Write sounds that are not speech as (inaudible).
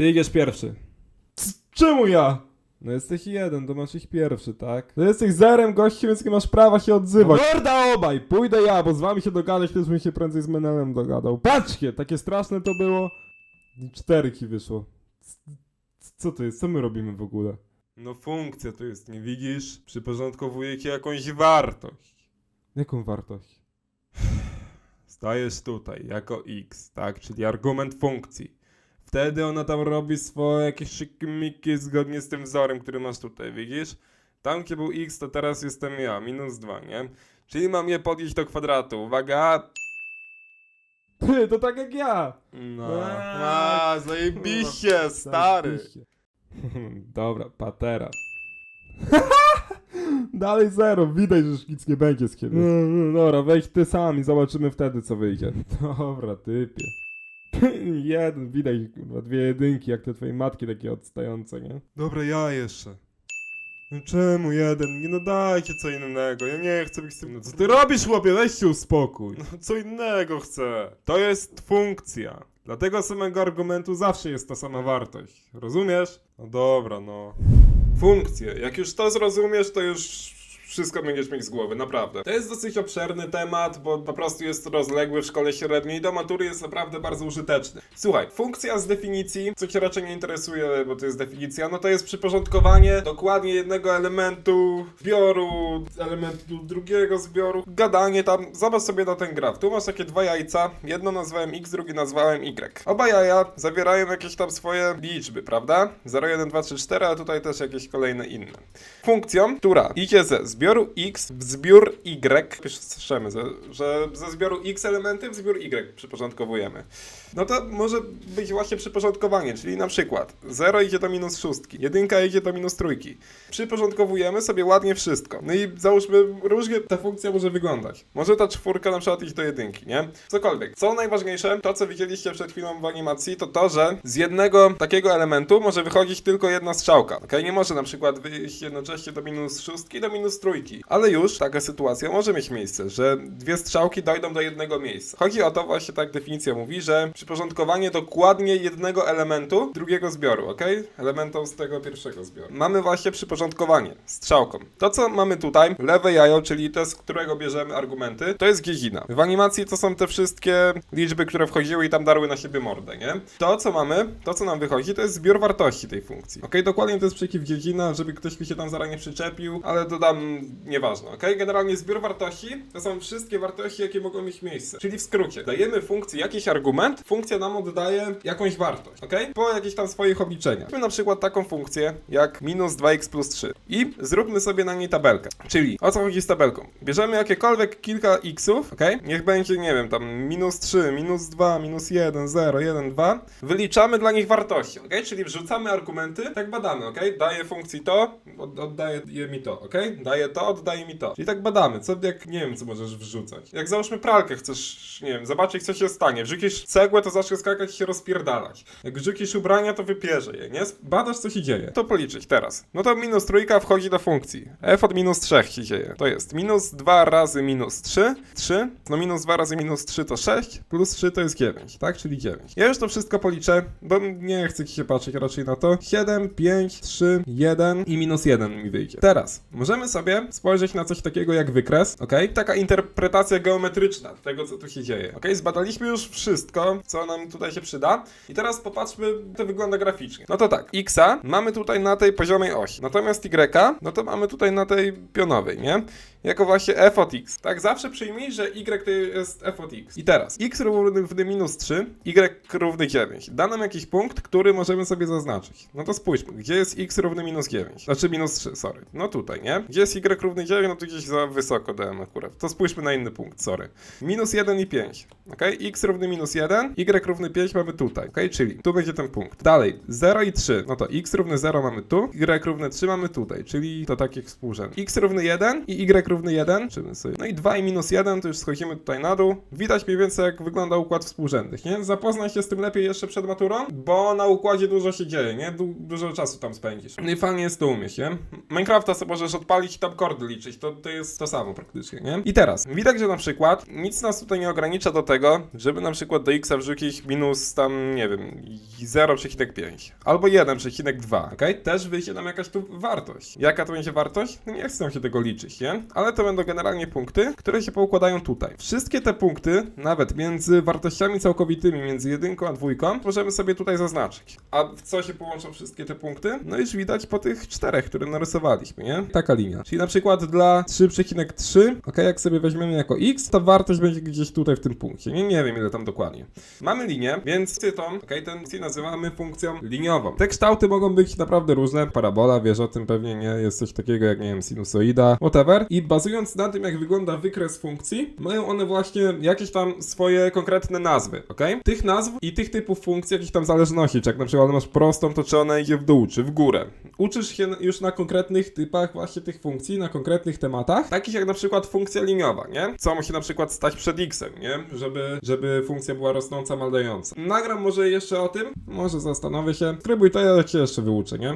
Ty idziesz pierwszy. Czemu ja? No jesteś jeden, to masz ich pierwszy, tak? No jesteś zerem gościem, więc nie masz prawa się odzywać. Morda obaj! Pójdę ja, bo z wami się dogadać, już bym się prędzej z Menelem dogadał. Patrzcie, takie straszne to było. Czterki wyszło. C- c- Co to jest? Co my robimy w ogóle? No funkcja to jest, nie widzisz? Przyporządkowuje ci jakąś wartość. Jaką wartość? (sighs) Stajesz tutaj jako x, tak? Czyli argument funkcji. Wtedy ona tam robi swoje jakieś szykmiki zgodnie z tym wzorem, który masz tutaj, widzisz? Tam gdzie był x, to teraz jestem ja, minus 2, nie? Czyli mam je podnieść do kwadratu. Uwaga! Ty, to tak jak ja! No, a, zajebiście, stary! (laughs) Dobra, patera. (laughs) Dalej zero, widać, że już nic nie będzie z ciebie. Dobra, weź ty sam i zobaczymy wtedy, co wyjdzie. (laughs) Dobra, typie. (laughs) Jeden, widać, kurwa, dwie jedynki, jak te twojej matki takie odstające, nie? Dobra, ja jeszcze. No czemu jeden? Nie nadajcie co innego, ja nie chcę być z tym... No co ty robisz, chłopie? Weź się uspokój. No co innego chcę. To jest funkcja. Dla tego samego argumentu zawsze jest ta sama wartość. Rozumiesz? No dobra, no. Funkcje. Jak już to zrozumiesz, to już wszystko będziesz mieć z głowy, naprawdę. To jest dosyć obszerny temat, bo po prostu jest rozległy w szkole średniej. Do matury jest naprawdę bardzo użyteczny. Słuchaj, funkcja z definicji, co cię raczej nie interesuje, bo to jest definicja, no to jest przyporządkowanie dokładnie jednego elementu zbioru, elementu drugiego zbioru, gadanie tam. Zobacz sobie na ten graf. Tu masz takie dwa jajca, jedno nazwałem x, drugie nazwałem y. Oba jaja zawierają jakieś tam swoje liczby, prawda? 0, 1, 2, 3, 4, a tutaj też jakieś kolejne inne. Funkcją, która idzie ze zbioru x w zbiór y, piszemy, że, ze zbioru x elementy w zbiór y przyporządkowujemy. No to może być właśnie przyporządkowanie, czyli na przykład 0 idzie do minus 6, 1 idzie do minus trójki. Przyporządkowujemy sobie ładnie wszystko. No i załóżmy, różnie ta funkcja może wyglądać. Może ta czwórka na przykład iść do jedynki, nie? Cokolwiek. Co najważniejsze, to co widzieliście przed chwilą w animacji, to to, że z jednego takiego elementu może wychodzić tylko jedna strzałka. Ok? Nie może na przykład wyjść jednocześnie do minus szóstki, do minus trójki. Ale już taka sytuacja może mieć miejsce, że dwie strzałki dojdą do jednego miejsca. Chodzi o to właśnie, tak definicja mówi, że przyporządkowanie dokładnie jednego elementu drugiego zbioru, ok? Elementom z tego pierwszego zbioru. Mamy właśnie przyporządkowanie strzałką. To, co mamy tutaj, lewe jajo, czyli to, z którego bierzemy argumenty, to jest giezina. W animacji to są te wszystkie liczby, które wchodziły i tam darły na siebie mordę, nie? To, co mamy, to, co nam wychodzi, to jest zbiór wartości tej funkcji. Ok, dokładnie to jest przeciw giezina, żeby ktoś mi się tam zaraz nie przyczepił, ale dodam nieważne, ok? Generalnie zbiór wartości to są wszystkie wartości, jakie mogą mieć miejsce. Czyli w skrócie, dajemy funkcji jakiś argument, funkcja nam oddaje jakąś wartość, ok? Po jakichś tam swoich obliczeniach. Mamy na przykład taką funkcję jak minus 2x plus 3 i zróbmy sobie na niej tabelkę. Czyli o co chodzi z tabelką? Bierzemy jakiekolwiek kilka xów, ok? Niech będzie, nie wiem, tam minus 3, minus 2, minus 1, 0, 1, 2. Wyliczamy dla nich wartości, ok? Czyli wrzucamy argumenty, tak badamy, ok? Daję funkcji to, od, oddaje je mi to, ok? Daję to, oddaje mi to. Czyli tak badamy, co jak, nie wiem, co możesz wrzucać. Jak załóżmy pralkę, chcesz, nie wiem, zobaczyć, co się stanie. Wrzucisz cegłę, to zacznie skakać i się rozpierdalać. Jak wrzucisz ubrania, to wypierze je, nie? Badasz, co się dzieje. To policzyć teraz. No to minus trójka wchodzi do funkcji. f od minus 3 się dzieje. To jest minus 2 razy minus 3, 3. No minus 2 razy minus 3 to 6, plus 3 to jest 9, tak? Czyli 9. Ja już to wszystko policzę, bo nie chcę ci się patrzeć raczej na to. 7, 5, 3, 1 i minus 1 mi wyjdzie. Teraz możemy sobie spojrzeć na coś takiego jak wykres, ok? Taka interpretacja geometryczna tego, co tu się dzieje. Ok, zbadaliśmy już wszystko, co nam tutaj się przyda. I teraz popatrzmy, jak to wygląda graficznie. No to tak, xa mamy tutaj na tej poziomej osi, natomiast y, no to mamy tutaj na tej pionowej, nie? Jako właśnie f od x. Tak, zawsze przyjmij, że y to jest f od x. I teraz, x równy minus 3, y równy 9. Da nam jakiś punkt, który możemy sobie zaznaczyć. No to spójrzmy, gdzie jest x równy minus 9? Znaczy minus 3, sorry. No tutaj, nie? Gdzie jest y równy 9? No tu gdzieś za wysoko dałem akurat. To spójrzmy na inny punkt, sorry. Minus 1 i 5. Ok? x równy minus 1, y równy 5 mamy tutaj. Ok? Czyli tu będzie ten punkt. Dalej, 0 i 3. No to x równy 0 mamy tu, y równy 3 mamy tutaj, czyli to takie współrzędne. x równy 1 i y równy 1, czymy sobie. No i 2 i minus 1, to już schodzimy tutaj na dół. Widać mniej więcej jak wygląda układ współrzędnych, nie? Zapoznaj się z tym lepiej jeszcze przed maturą, bo na układzie dużo się dzieje, nie? Du dużo czasu tam spędzisz. No i fajnie jest to umieć, nie? Minecrafta sobie możesz odpalić i tam kordy liczyć, to, to jest to samo praktycznie, nie? I teraz, widać, że na przykład nic nas tutaj nie ogranicza do tego, żeby na przykład do x wrzucić minus tam, nie wiem, 0,5 albo 1,2, okej? Też wyjdzie nam jakaś tu wartość. Jaka to będzie wartość? No nie chcę się tego liczyć, nie? Ale to będą generalnie punkty, które się poukładają tutaj. Wszystkie te punkty, nawet między wartościami całkowitymi, między jedynką a dwójką, możemy sobie tutaj zaznaczyć. A w co się połączą wszystkie te punkty? No już widać po tych czterech, które narysowaliśmy, nie? Taka linia. Czyli na przykład dla 3,3, ok, jak sobie weźmiemy jako x, to wartość będzie gdzieś tutaj w tym punkcie. Nie, nie wiem ile tam dokładnie. Mamy linię, więc tą, ok, tę funkcję nazywamy funkcją liniową. Te kształty mogą być naprawdę różne. Parabola, wiesz o tym pewnie, nie? Jest coś takiego jak, nie wiem, sinusoida, whatever. I bazując na tym, jak wygląda wykres funkcji, mają one właśnie jakieś tam swoje konkretne nazwy, ok? Tych nazw i tych typów funkcji, jakichś tam zależności, czy jak na przykład masz prostą, to czy ona idzie w dół, czy w górę. Uczysz się już na konkretnych typach właśnie tych funkcji, na konkretnych tematach, takich jak na przykład funkcja liniowa, nie? Co musi na przykład stać przed x-em, nie? Żeby, żeby funkcja była rosnąca, malejąca. Nagram może jeszcze o tym, może zastanowię się. Spróbuj to, ja cię jeszcze wyuczę, nie?